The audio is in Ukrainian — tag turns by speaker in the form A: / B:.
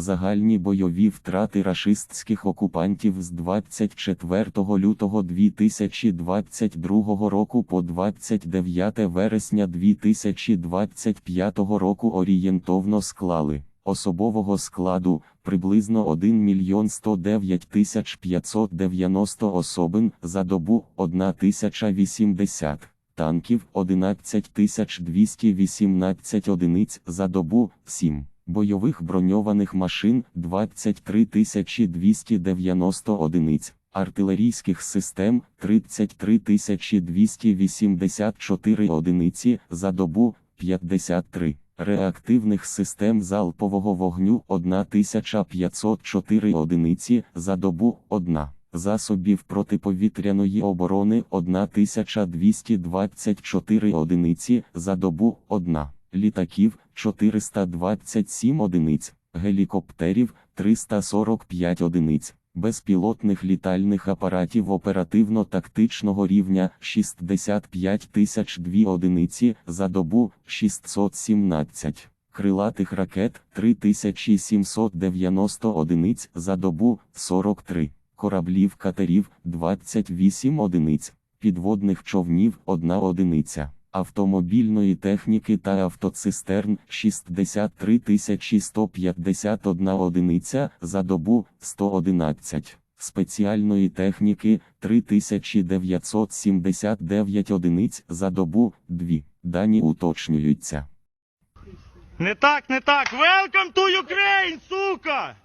A: Загальні бойові втрати рашистських окупантів з 24 лютого 2022 року по 29 вересня 2025 року орієнтовно склали особового складу приблизно 1 мільйон 109 тисяч 590 особин за добу 1080 танків 11 218 одиниць за добу 7 бойових броньованих машин 23 290 одиниць, артилерійських систем 33 284 одиниці за добу 53. Реактивних систем залпового вогню 1504 одиниці за добу 1. Засобів протиповітряної оборони 1224 одиниці за добу 1. Літаків 427 одиниць, гелікоптерів 345 одиниць, безпілотних літальних апаратів оперативно-тактичного рівня 65 тисяч 2 одиниці за добу 617. Крилатих ракет 3790 одиниць за добу 43, кораблів катерів 28 одиниць, підводних човнів 1 одиниця, автомобільної техніки та автоцистерн 63 151 одиниця за добу 111. Спеціальної техніки 3979 одиниць за добу 2. Дані уточнюються.
B: Не так, не так. Welcome to Ukraine, сука!